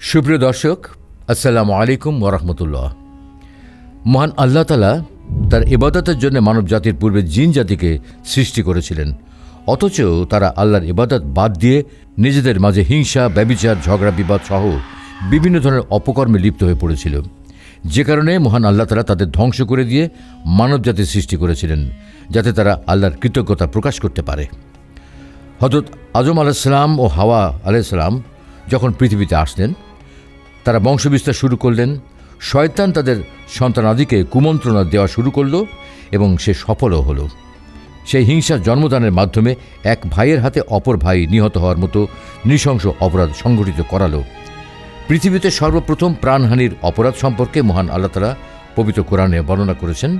সুপ্রিয় দর্শক, আসসালামু আলাইকুম ওরহমতুল্লাহ মহান আল্লাহ তালা তার ইবাদতের জন্য মানব জাতির পূর্বে জিন জাতিকে সৃষ্টি করেছিলেন। অথচ তারা আল্লাহর ইবাদত বাদ দিয়ে নিজেদের মাঝে হিংসা, ব্যবিচার, ঝগড়া, বিবাদ সহ বিভিন্ন ধরনের অপকর্মে লিপ্ত হয়ে পড়েছিল। যে কারণে মহান আল্লাহ তালা তাদের ধ্বংস করে দিয়ে মানব জাতির সৃষ্টি করেছিলেন, যাতে তারা আল্লাহর কৃতজ্ঞতা প্রকাশ করতে পারে। হজরত আজম আলাইসালাম ও হাওয়া আলাইসালাম যখন পৃথিবীতে আসলেন তারা বংশবিস্তার শুরু করলেন। শয়তান তাদের সন্তানাদিকে কুমন্ত্রণা দেওয়া শুরু করল এবং সে সফলও হলো। সেই হিংসার জন্মদানের মাধ্যমে এক ভাইয়ের হাতে অপর ভাই নিহত হওয়ার মতো নৃশংস অপরাধ সংঘটিত করালো। পৃথিবীতে সর্বপ্রথম প্রাণহানির অপরাধ সম্পর্কে মহান আল্লাহ তালা পবিত্র কোরআনে বর্ণনা করেছেন।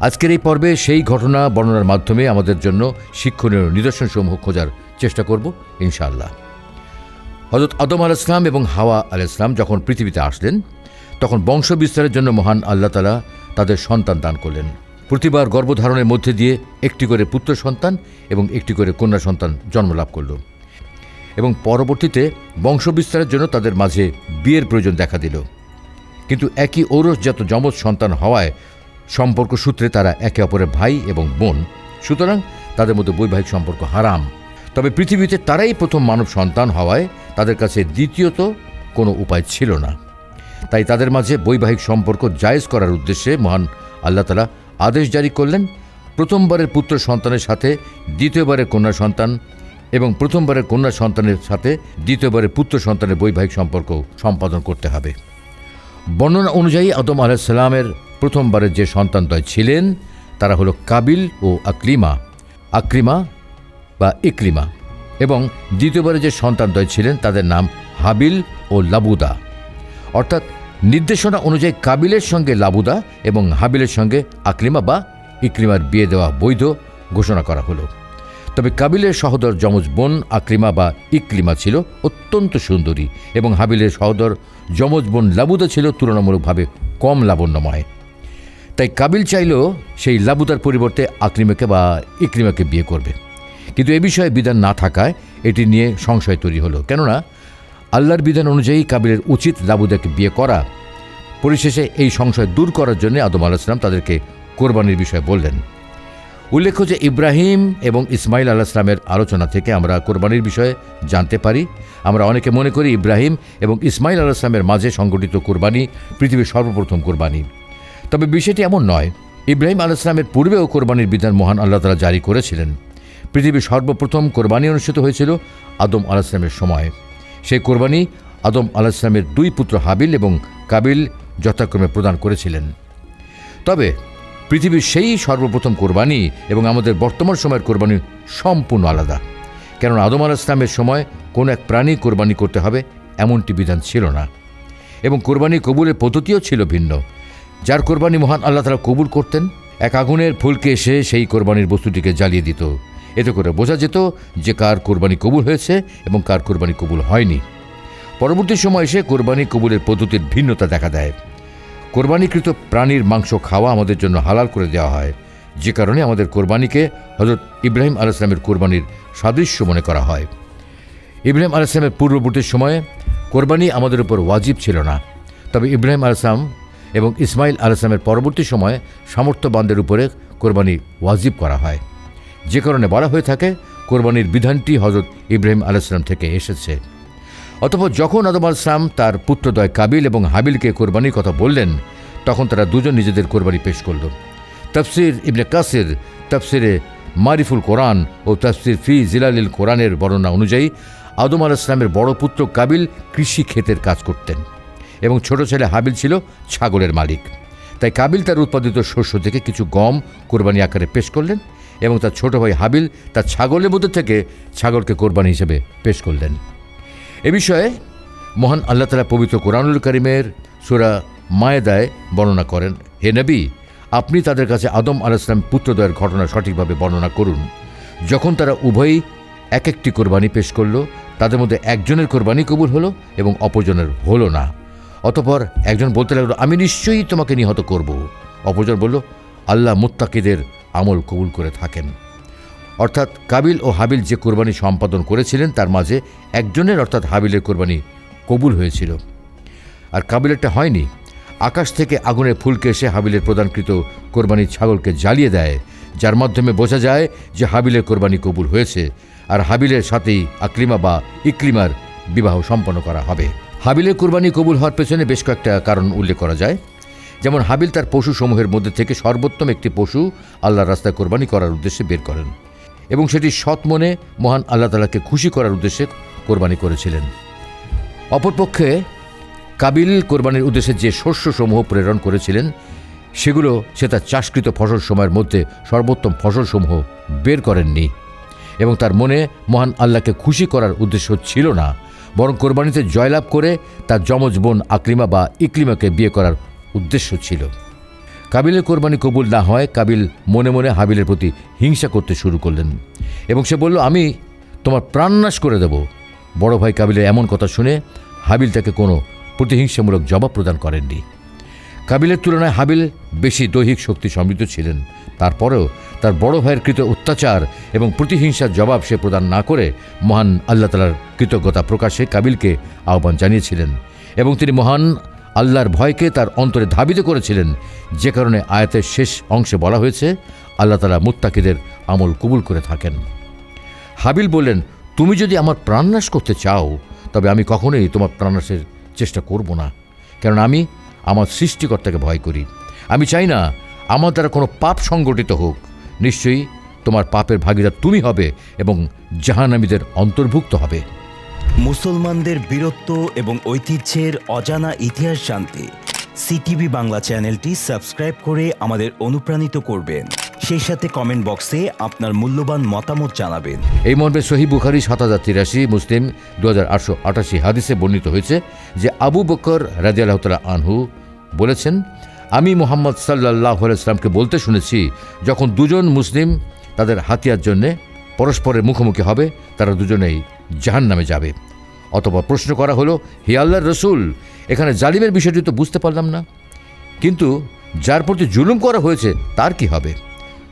আজকের এই পর্বে সেই ঘটনা বর্ণনার মাধ্যমে আমাদের জন্য শিক্ষণীয় নিদর্শনসমূহ খোঁজার চেষ্টা করব, ইনশাআল্লাহ। হজরত আদম আল ইসলাম এবং হাওয়া আল ইসলাম যখন পৃথিবীতে আসলেন, তখন বংশ বিস্তারের জন্য মহান আল্লাহ তালা তাদের সন্তান দান করলেন। প্রতিবার গর্ভধারণের মধ্যে দিয়ে একটি করে পুত্র সন্তান এবং একটি করে কন্যা সন্তান জন্মলাভ করল। এবং পরবর্তীতে বংশ বিস্তারের জন্য তাদের মাঝে বিয়ের প্রয়োজন দেখা দিল। কিন্তু একই ঔরসজাত যমজ সন্তান হওয়ায় সম্পর্ক সূত্রে তারা একে অপরের ভাই এবং বোন। সুতরাং তাদের মধ্যে বৈবাহিক সম্পর্ক হারাম। তবে পৃথিবীতে তারাই প্রথম মানব সন্তান হওয়ায় তাদের কাছে দ্বিতীয়ত কোনো উপায় ছিল না। তাই তাদের মাঝে বৈবাহিক সম্পর্ক জায়েজ করার উদ্দেশ্যে মহান আল্লাহ তালা আদেশ জারি করলেন, প্রথমবারের পুত্র সন্তানের সাথে দ্বিতীয়বারের কন্যা সন্তান এবং প্রথমবারের কন্যা সন্তানের সাথে দ্বিতীয়বারের পুত্র সন্তানের বৈবাহিক সম্পর্ক সম্পাদন করতে হবে। বর্ণনা অনুযায়ী আদম আলাহিসাল্লামের প্রথমবারের যে সন্তানদ্বয় ছিলেন, তারা হলো কাবিল ও আকলিমা আক্রিমা বা ইক্রিমা। এবং দ্বিতীয়বারে যে সন্তানদ্বয় ছিলেন, তাদের নাম হাবিল ও লাবুদা। অর্থাৎ নির্দেশনা অনুযায়ী কাবিলের সঙ্গে লাবুদা এবং হাবিলের সঙ্গে আকলিমা বা ইক্রিমার বিয়ে দেওয়া বৈধ ঘোষণা করা হলো। তবে কাবিলের সহোদর যমজ বোন আক্রিমা বা ইক্লিমা ছিল অত্যন্ত সুন্দরী এবং হাবিলের সহোদর যমজ বোন লাবুদা ছিল তুলনামূলকভাবে কম লাবণ্যময়। তাই কাবিল চাইল সেই লাবুদার পরিবর্তে আকলিমাকে বা ইক্রিমাকে বিয়ে করবে। কিন্তু এ বিষয়ে বিধান না থাকায় এটি নিয়ে সংশয় তৈরি হলো। কেননা, আল্লাহর বিধান অনুযায়ী কাবিলের উচিত দাবুদাকে বিয়ে করা। পরিশেষে এই সংশয় দূর করার জন্য আদম আলাহিসাম তাদেরকে কোরবানির বিষয়ে বললেন। উল্লেখ্য যে ইব্রাহিম এবং ইসমাইল আলাহিসামের আলোচনা থেকে আমরা কোরবানির বিষয়ে জানতে পারি। আমরা অনেকে মনে করি ইব্রাহিম এবং ইসমাইল আলাহিসামের মাঝে সংগঠিত কোরবানি পৃথিবীর সর্বপ্রথম কোরবানি। তবে বিষয়টি এমন নয়, ইব্রাহিম আলাহিসামের পূর্বেও কোরবানির বিধান মহান আল্লাহ তালা জারি করেছিলেন। পৃথিবীর সর্বপ্রথম কোরবানি অনুষ্ঠিত হয়েছিল আদম আলাহিসামের সময়। সেই কোরবানি আদম আলাহিসামের দুই পুত্র হাবিল এবং কাবিল যথাক্রমে প্রদান করেছিলেন। তবে পৃথিবীর সেই সর্বপ্রথম কোরবানি এবং আমাদের বর্তমান সময়ের কোরবানি সম্পূর্ণ আলাদা। কেননা আদম আল ইসলামের সময় কোনো এক প্রাণী কোরবানি করতে হবে এমনটি বিধান ছিল না। এবং কোরবানি কবুলের পদ্ধতিও ছিল ভিন্ন। যার কোরবানি মহান আল্লাহ তারা কবুল করতেন, এক আগুনের ফুলকে এসে সেই কোরবানির বস্তুটিকে জ্বালিয়ে দিত। এতে করে বোঝা যেত যে কার কোরবানি কবুল হয়েছে এবং কার কোরবানি কবুল হয়নি। পরবর্তী সময় এসে কোরবানি কবুলের পদ্ধতির ভিন্নতা দেখা দেয়। কোরবানিকৃত প্রাণীর মাংস খাওয়া আমাদের জন্য হালাল করে দেওয়া হয়। যে কারণে আমাদের কোরবানিকে হজরত ইব্রাহিম আলাইসলামের কোরবানির সাদৃশ্য মনে করা হয়। ইব্রাহিম আলাইসলামের পূর্ববর্তী সময়ে কোরবানি আমাদের উপর ওয়াজিব ছিল না। তবে ইব্রাহিম আলাইসলাম এবং ইসমাইল আলাইসলামের পরবর্তী সময়ে সামর্থ্যবানদের উপরে কোরবানি ওয়াজিব করা হয়। যে কারণে বলা হয়ে থাকে, কোরবানির বিধানটি হজরত ইব্রাহিম আলাইসলাম থেকে এসেছে। অতপর যখন আদম আলাইসলাম তার পুত্রদয় কাবিল এবং হাবিলকে কোরবানির কথা বললেন, তখন তারা দুজন নিজেদের কোরবানি পেশ করল। তফসির ইবনে কাসির, তফসিরে মারিফুল কোরআন ও তফসির ফি জিলালিল কোরআনের বর্ণনা অনুযায়ী, আদম আল ইসলামের বড় পুত্র কাবিল কৃষি ক্ষেতের কাজ করতেন এবং ছোট ছেলে হাবিল ছিল ছাগলের মালিক। তাই কাবিল তার উৎপাদিত শস্য থেকে কিছু গম কোরবানি আকারে পেশ করলেন এবং তার ছোট ভাই হাবিল তার ছাগলের মধ্যে থেকে ছাগলকে কোরবানি হিসেবে পেশ করলেন। এ বিষয়ে মহান আল্লাহ তালা পবিত্র কোরআনুল করিমের সুরা মায়েদায় বর্ণনা করেন, হে নবী, আপনি তাদের কাছে আদম আলাইসলাম পুত্রদয়ের ঘটনা সঠিকভাবে বর্ণনা করুন। যখন তারা উভয়ই এক একটি কোরবানি পেশ করল, তাদের মধ্যে একজনের কোরবানি কবুল হলো এবং অপরজনের হলো না। অতপর একজন বলতে লাগল, আমি নিশ্চয়ই তোমাকে নিহত করব। অপরজন বলল, আল্লাহ মুত্তাকিদের আমল কবুল করে থাকেন। অর্থাৎ কাবিল ও হাবিল যে কোরবানি সম্পাদন করেছিলেন, তার মাঝে একজনের অর্থাৎ হাবিলের কোরবানি কবুল হয়েছিল। আর কাবিলেরটা হয়নি। আকাশ থেকে আগুনের ফুলকে এসে হাবিলের প্রদানকৃত কোরবানির ছাগলকে জ্বালিয়ে দেয়। যার মাধ্যমে বোঝা যায় যে হাবিলের কোরবানি কবুল হয়েছে। আর হাবিলের সাথেই আকলিমা বা ইকলিমার বিবাহ সম্পন্ন করা হবে। হাবিলের কোরবানি কবুল হওয়ার পেছনে বেশ কয়েকটা কারণ উল্লেখ করা যায়। যেমন হাবিল তার পশু সমূহের মধ্যে থেকে সর্বোত্তম একটি পশু আল্লাহর রাস্তায় কোরবানি করার উদ্দেশ্যে বের করেন এবং সেটি সৎ মনে মহান আল্লাহ তালাকে খুশি করার উদ্দেশ্যে কোরবানি করেছিলেন। অপরপক্ষে কাবিল কোরবানির উদ্দেশ্যে যে শস্যসমূহ প্রেরণ করেছিলেন, সেগুলো সে তার চাষকৃত ফসল সময়ের মধ্যে সর্বোত্তম ফসলসমূহ বের করেননি এবং তার মনে মহান আল্লাহকে খুশি করার উদ্দেশ্য ছিল না, বরং কোরবানিতে জয়লাভ করে তার যমজ বোন আকলিমা বা ইকলিমাকে বিয়ে করার উদ্দেশ্য ছিল। কাবিলের কোরবানি কবুল না হয়, কাবিল মনে মনে হাবিলের প্রতি হিংসা করতে শুরু করলেন এবং সে বলল, আমি তোমার প্রাণনাশ করে দেব। বড় ভাই কাবিলের এমন কথা শুনে হাবিল তাকে কোনো প্রতিহিংসামূলক জবাব প্রদান করেননি। কাবিলের তুলনায় হাবিল বেশি দৈহিক শক্তি সমৃদ্ধ ছিলেন। তারপরেও তার বড় ভাইয়ের কৃত অত্যাচার এবং প্রতিহিংসার জবাব সে প্রদান না করে মহান আল্লাহ তালার কৃতজ্ঞতা প্রকাশে কাবিলকে আহ্বান জানিয়েছিলেন এবং তিনি মহান আল্লাহর ভয়কে তার অন্তরে ধাবিত করেছিলেন। যে কারণে আয়াতের শেষ অংশে বলা হয়েছে, আল্লাহ তালা মুত্তাকিদের আমল কবুল করে থাকেন। হাবিল বললেন, তুমি যদি আমার প্রাণনাশ করতে চাও, তবে আমি কখনোই তোমার প্রাণনাশের চেষ্টা করব না। কারণ আমি আমার সৃষ্টিকর্তাকে ভয় করি। আমি চাই না আমার দ্বারা কোনো পাপ সংগঠিত হোক। নিশ্চয়ই তোমার পাপের ভাগিদার তুমি হবে এবং জাহানামীদের অন্তর্ভুক্ত হবে। মুসলমানদের বীরত্ব এবং ঐতিহ্যের অজানা ইতিহাস জানতে সিটিভি বাংলা চ্যানেলটি সাবস্ক্রাইব করে আমাদের অনুপ্রাণিত করবেন। সেই সাথে কমেন্ট বক্সে আপনার মূল্যবান মতামত জানাবেন। এই মর্মে সহি বুখারি সাত হাজার তিরাশি, মুসলিম দু হাজার আটশো আটাশি হাদিসে বর্ণিত হয়েছে যে আবু বকর রাজি আল্লাহতালা আনহু বলেছেন, আমি মোহাম্মদ সাল্লাহ ইসলামকে বলতে শুনেছি, যখন দুজন মুসলিম তাদের হাতিয়ার জন্যে পরস্পরের মুখোমুখি হবে, তারা দুজনেই জাহান নামে যাবে। অথবা প্রশ্ন করা হলো, হি আল্লাহর রসুল, এখানে জালিমের বিষয়টি তো বুঝতে পারলাম না। কিন্তু যার প্রতি জুলুম করা হয়েছে, তার কি হবে?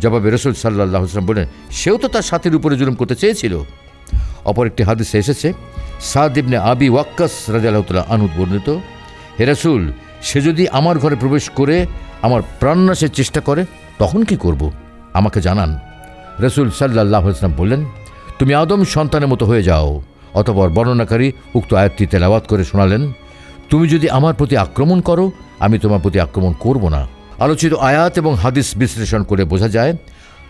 জবাবে রসুল সাল্লাহ ইসলাম বলেন, সেও তো তার সাথীর উপরে জুলুম করতে চেয়েছিল। অপর একটি হাদিসে এসেছে, সাদ ইবনে আবি ওয়াক্কাস রাজাল্লাহতাল্লাহ আনুদ বর্ণিত, হে রসুল, সে যদি আমার ঘরে প্রবেশ করে আমার প্রাণনাশের চেষ্টা করে, তখন কি করব? আমাকে জানান। রসুল সাল্লাহ ইসলাম বললেন তুমি আদম সন্তানের মতো হয়ে যাও। অতপর বর্ণনাকারী উক্ত আয়াতটি তেলাওয়াত করে শোনালেন, তুমি যদি আমার প্রতি আক্রমণ করো, আমি তোমার প্রতি আক্রমণ করব না। আলোচিত আয়াত এবং হাদিস বিশ্লেষণ করে বোঝা যায়,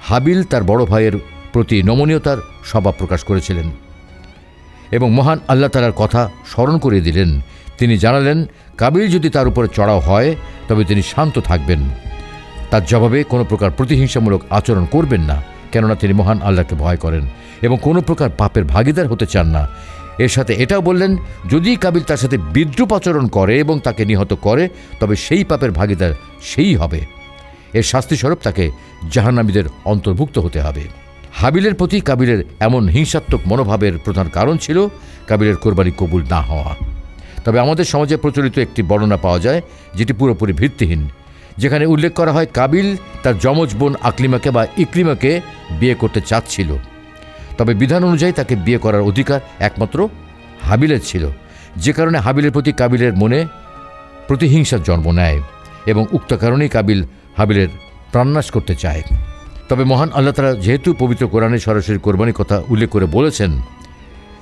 হাবিল তার বড় ভাইয়ের প্রতি নমনীয়তার স্বভাব প্রকাশ করেছিলেন এবং মহান আল্লাহ তালার কথা স্মরণ করিয়ে দিলেন। তিনি জানালেন, কাবিল যদি তার উপরে চড়াও হয়, তবে তিনি শান্ত থাকবেন। তার জবাবে কোনো প্রকার প্রতিহিংসামূলক আচরণ করবেন না, কেননা তিনি মহান আল্লাহকে ভয় করেন। এবং কোনো প্রকার পাপের ভাগিদার হতে চান না। এর সাথে এটাও বললেন, যদি কাবিল তার সাথে বিদ্রুপ আচরণ করে এবং তাকে নিহত করে, তবে সেই পাপের ভাগিদার সেই হবে। এর শাস্তিস্বরূপ তাকে জাহান্নামীদের অন্তর্ভুক্ত হতে হবে। হাবিলের প্রতি কাবিলের এমন হিংসাত্মক মনোভাবের প্রধান কারণ ছিল কাবিলের কোরবানি কবুল না হওয়া। তবে আমাদের সমাজে প্রচলিত একটি বর্ণনা পাওয়া যায়, যেটি পুরোপুরি ভিত্তিহীন, যেখানে উল্লেখ করা হয় কাবিল তার যমজ বোন আকলিমাকে বা ইকলিমাকে বিয়ে করতে চাচ্ছিল। তবে বিধান অনুযায়ী তাকে বিয়ে করার অধিকার একমাত্র হাবিলের ছিল। যে কারণে হাবিলের প্রতি কাবিলের মনে প্রতিহিংসার জন্ম নেয় এবং উক্ত কারণেই কাবিল হাবিলের প্রাণনাশ করতে চায়। তবে মহান আল্লাহ তালা যেহেতু পবিত্র কোরআনে সরাসরি কোরবানির কথা উল্লেখ করে বলেছেন,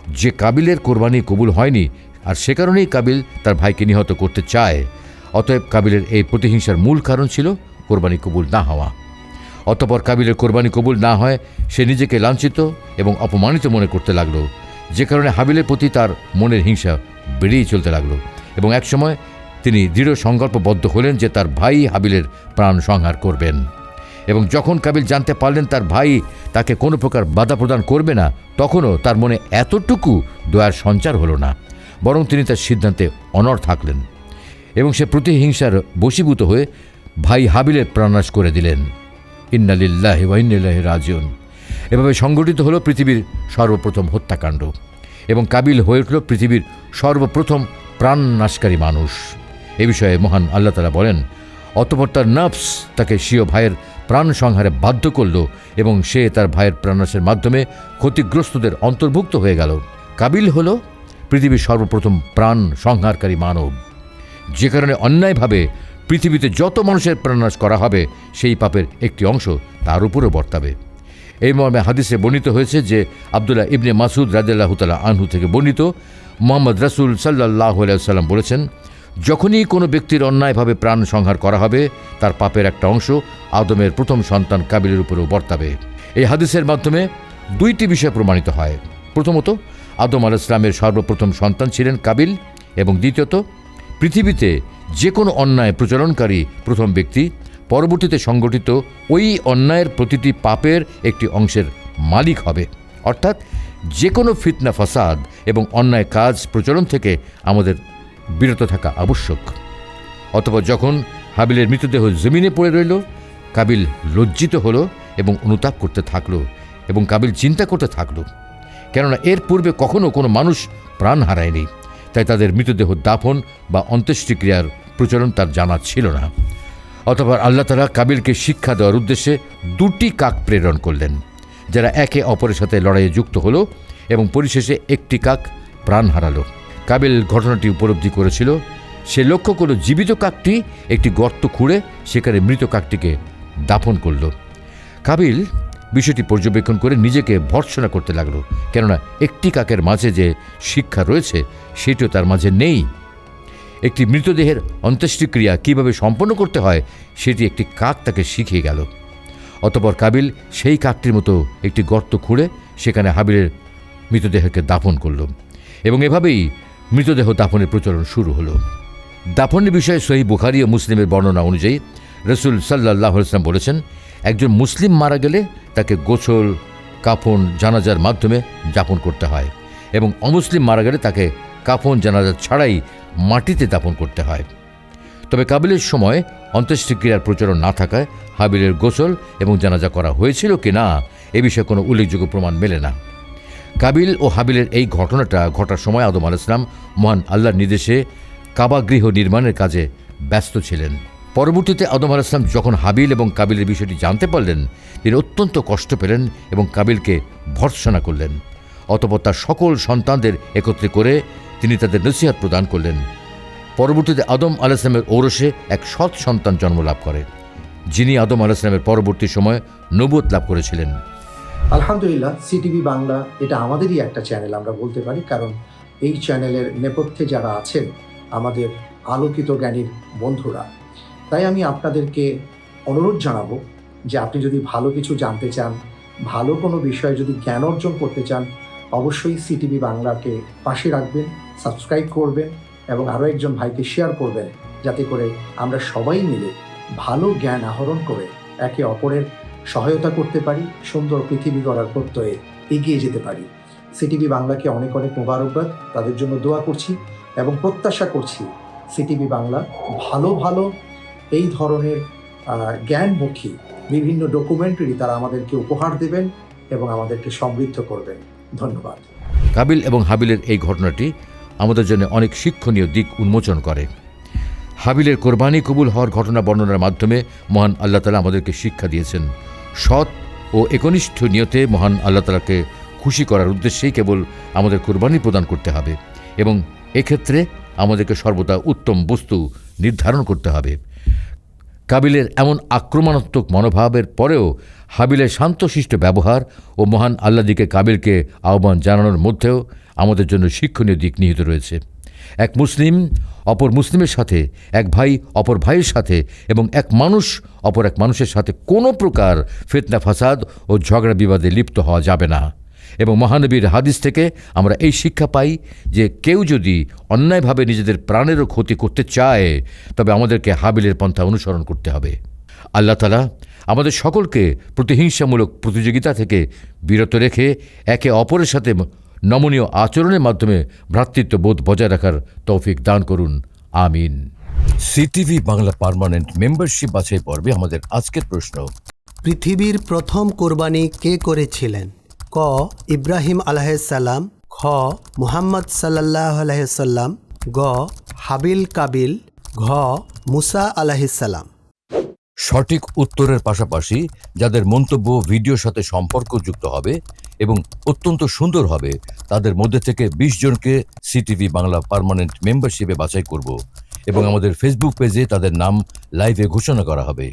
যে কাবিলের কোরবানি কবুল হয়নি, আর সে কারণেই কাবিল তার ভাইকে নিহত করতে চায়, অতএব কাবিলের এই প্রতিহিংসার মূল কারণ ছিল কোরবানি কবুল না হওয়া। অতপর কাবিলের কোরবানি কবুল না হয়, সে নিজেকে লাঞ্ছিত এবং অপমানিত মনে করতে লাগল। যে কারণে হাবিলের প্রতি তার মনের হিংসা বেড়েই চলতে লাগল এবং একসময় তিনি দৃঢ় সংকল্পবদ্ধ হলেন যে তার ভাই হাবিলের প্রাণ সংহার করবেন। এবং যখন কাবিল জানতে পারলেন তার ভাই তাকে কোনো প্রকার বাধা প্রদান করবে না, তখনও তার মনে এতটুকু দয়ার সঞ্চার হলো না, বরং তিনি তার সিদ্ধান্তে অনড় থাকলেন এবং সে প্রতিহিংসার বশীভূত হয়ে ভাই হাবিলের প্রাণনাশ করে দিলেন। ইন্নালিল্লাহ ওয়াইন্নাল্লাহ রাজিউন। এভাবে সংগঠিত হলো পৃথিবীর সর্বপ্রথম হত্যাকাণ্ড এবং কাবিল হয়ে উঠল পৃথিবীর সর্বপ্রথম প্রাণনাশকারী মানুষ। এ বিষয়ে মহান আল্লাহ তালা বলেন, অতপর তার নফস তাকে স্বীয় ভাইয়ের প্রাণ সংহারে বাধ্য করল এবং সে তার ভাইয়ের প্রাণনাশের মাধ্যমে ক্ষতিগ্রস্তদের অন্তর্ভুক্ত হয়ে গেল। কাবিল হল পৃথিবীর সর্বপ্রথম প্রাণ সংহারকারী মানব। যে কারণে অন্যায়ভাবে পৃথিবীতে যত মানুষের প্রাণনাশ করা হবে, সেই পাপের একটি অংশ তার উপরও বর্তাবে। এই মর্মে হাদিসে বর্ণিত হয়েছে যে, আবদুল্লাহ ইবনে মাসুদ রাজিয়াল্লাহ তালা আনহু থেকে বর্ণিত, মোহাম্মদ রাসুল সাল্লাহ সাল্লাম বলেছেন, যখনই কোনো ব্যক্তির অন্যায়ভাবে প্রাণ সংহার করা হবে, তার পাপের একটা অংশ আদমের প্রথম সন্তান কাবিলের উপরেও বর্তাবে। এই হাদিসের মাধ্যমে দুইটি বিষয় প্রমাণিত হয়। প্রথমত, আদম আল ইসলামের সর্বপ্রথম সন্তান ছিলেন কাবিল এবং দ্বিতীয়ত, পৃথিবীতে যে কোনো অন্যায় প্রচলনকারী প্রথম ব্যক্তি, পরবর্তীতে সংগঠিত ওই অন্যায়ের প্রতিটি পাপের একটি অংশের মালিক হবে। অর্থাৎ যে কোনো ফিতনা ফাসাদ এবং অন্যায় কাজ প্রচলন থেকে আমাদের বিরত থাকা আবশ্যক। অথবা যখন হাবিলের মৃতদেহ জমিনে পড়ে রইল, কাবিল লজ্জিত হলো এবং অনুতাপ করতে থাকল এবং কাবিল চিন্তা করতে থাকল। কেননা এর পূর্বে কখনো কোনো মানুষ প্রাণ হারায়নি। তাই তাদের মৃতদেহ দাফন বা অন্ত্যেষ্টিক্রিয়ার প্রচলন তার জানা ছিল না। অথবা আল্লাহ তালা কাবিলকে শিক্ষা দেওয়ার উদ্দেশ্যে দুটি কাক প্রেরণ করলেন, যারা একে অপরের সাথে লড়াইয়ে যুক্ত হলো এবং পরিশেষে একটি কাক প্রাণ হারালো। কাবিল ঘটনাটি উপলব্ধি করেছিল, সে লক্ষ্য করল জীবিত কাকটি একটি গর্ত খুঁড়ে সেখানে মৃত কাকটিকে দাফন করল। কাবিল বিষয়টি পর্যবেক্ষণ করে নিজেকে ভর্ৎসনা করতে লাগল, কেননা একটি কাকের মাঝে যে শিক্ষা রয়েছে, সেটিও তার মাঝে নেই। একটি মৃতদেহের অন্ত্যেষ্টিক্রিয়া কীভাবে সম্পন্ন করতে হয়, সেটি একটি কাক তাকে শিখিয়ে গেল। অতপর কাবিল সেই কাকটির মতো একটি গর্ত খুঁড়ে সেখানে হাবিলের মৃতদেহকে দাফন করল এবং এভাবেই মৃতদেহ দাফনের প্রচলন শুরু হলো। দাফনের বিষয়ে সহি বুখারি ও মুসলিমের বর্ণনা অনুযায়ী রসুল সাল্লাহ ইসলাম বলেছেন একজন মুসলিম মারা গেলে তাকে গোসল, কাফন, জানাজার মাধ্যমে যাপন করতে হয় এবং অমুসলিম মারা গেলে তাকে কাফন, জানাজা ছাড়াই মাটিতে দাপন করতে হয়। তবে কাবিলের সময় অন্ত্যেষ্টিক্রিয়ার প্রচলন না থাকায় হাবিলের গোসল এবং জানাজা করা হয়েছিল কি না এ বিষয়ে কোনো উল্লেখযোগ্য প্রমাণ মেলে না। কাবিল ও হাবিলের এই ঘটনাটা ঘটার সময় আদম আল ইসলাম মহান আল্লাহর নির্দেশে কাবাগৃহ নির্মাণের কাজে ব্যস্ত ছিলেন। পরবর্তীতে আদম আল ইসলাম যখন হাবিল এবং কাবিলের বিষয়টি জানতে পারলেন, তিনি অত্যন্ত কষ্ট পেলেন এবং কাবিলকে ভর্ৎসনা করলেন। অতপর তার সকল সন্তানদের একত্রে করে তিনি তাদের নসিহাত প্রদান করলেন। পরবর্তীতে আদম আল ইসলামের ঔরসে এক সৎ সন্তান জন্ম লাভ করে, যিনি আদম আল ইসলামের পরবর্তী সময় নবুয়ত লাভ করেছিলেন। আলহামদুলিল্লাহ সিটিভি বাংলা এটা আমাদেরই একটা চ্যানেল, আমরা বলতে পারি, কারণ এই চ্যানেলের নেপথ্যে যারা আছেন, আমাদের আলোকিত জ্ঞানীর বন্ধুরা তাই আমি আপনাদেরকে অনুরোধ জানাব যে আপনি যদি ভালো কিছু জানতে চান, ভালো কোনো বিষয়ে যদি জ্ঞান অর্জন করতে চান, অবশ্যই সিটিভি বাংলাকে পাশে রাখবেন, সাবস্ক্রাইব করবেন এবং আরও একজন ভাইকে শেয়ার করবেন যাতে করে আমরা সবাই মিলে ভালো জ্ঞান আহরণ করে একে অপরের সহায়তা করতে পারি, সুন্দর পৃথিবী গড়ার প্রত্যয়ে এগিয়ে যেতে পারি। সিটিভি বাংলাকে অনেক অনেক মোবারকবাদ, তাদের জন্য দোয়া করছি এবং প্রত্যাশা করছি সিটিভি বাংলা ভালো ভালো এই ধরনের জ্ঞানমুখী বিভিন্ন ডকুমেন্টারি তারা আমাদেরকে উপহার দেবেন এবং আমাদেরকে সমৃদ্ধ করবেন। ধন্যবাদ। কাবিল এবং হাবিলের এই ঘটনাটি আমাদের জন্য অনেক শিক্ষণীয় দিক উন্মোচন করে। হাবিলের কোরবানি কবুল হওয়ার ঘটনা বর্ণনার মাধ্যমে মহান আল্লাহ তালা আমাদেরকে শিক্ষা দিয়েছেন। সৎ ও একনিষ্ঠ নিয়তে মহান আল্লাহ তালাকে খুশি করার উদ্দেশ্যেই কেবল আমাদের কোরবানি প্রদান করতে হবে এবং এক্ষেত্রে আমাদেরকে সর্বদা উত্তম বস্তু নির্ধারণ করতে হবে। কাবিলের এমন আক্রমণাত্মক মনোভাবের পরেও হাবিলের শান্তশিষ্ট ব্যবহার ও মহান আল্লাদিকে কাবিলকে আহ্বান জানানোর মধ্যেও আমাদের জন্য শিক্ষণীয় দিক নিহিত রয়েছে। এক মুসলিম, অপর মুসলিমের সাথে, এক ভাই, অপর ভাইয়ের সাথে এবং এক মানুষ, অপর এক মানুষের সাথে কোনো প্রকার ফেতনা, ফাসাদ ও ঝগড়া বিবাদে লিপ্ত হওয়া যাবে না। এবং মহানবীর হাদিস থেকে আমরা এই শিক্ষা পাই যে কেউ যদি অন্যায়ভাবে নিজেদের প্রাণেরও ক্ষতি করতে চায় তবে আমাদেরকে হাবিলের পন্থা অনুসরণ করতে হবে। আল্লাহ তালা আমাদের সকলকে প্রতিহিংসামূলক প্রতিযোগিতা থেকে বিরত রেখে একে অপরের সাথে নমনীয় আচরণের মাধ্যমে ভ্রাতৃত্ববোধ বজায় রাখার তৌফিক দান করুন। আমিন। সিটিভি বাংলা পার্মানেন্ট মেম্বারশিপ বাছাই পর্বে আমাদের আজকের প্রশ্ন পৃথিবীর প্রথম কোরবানি কে করেছিলেন? ক, ইব্রাহিম আলাহিসাল্লাম খ, মুহাম্মদ সাল্লাহ আলাইসাল্লাম গ, হাবিল কাবিল, ঘ, মুসা আলাহিসাল্লাম সঠিক উত্তরের পাশাপাশি যাদের মন্তব্য ভিডিওর সাথে সম্পর্কযুক্ত হবে এবং অত্যন্ত সুন্দর হবে, তাদের মধ্যে থেকে বিশ জনকে সিটিভি বাংলা পার্মানেন্ট মেম্বারশিপে বাছাই করব এবং আমাদের ফেসবুক পেজে তাদের নাম লাইভে ঘোষণা করা হবে।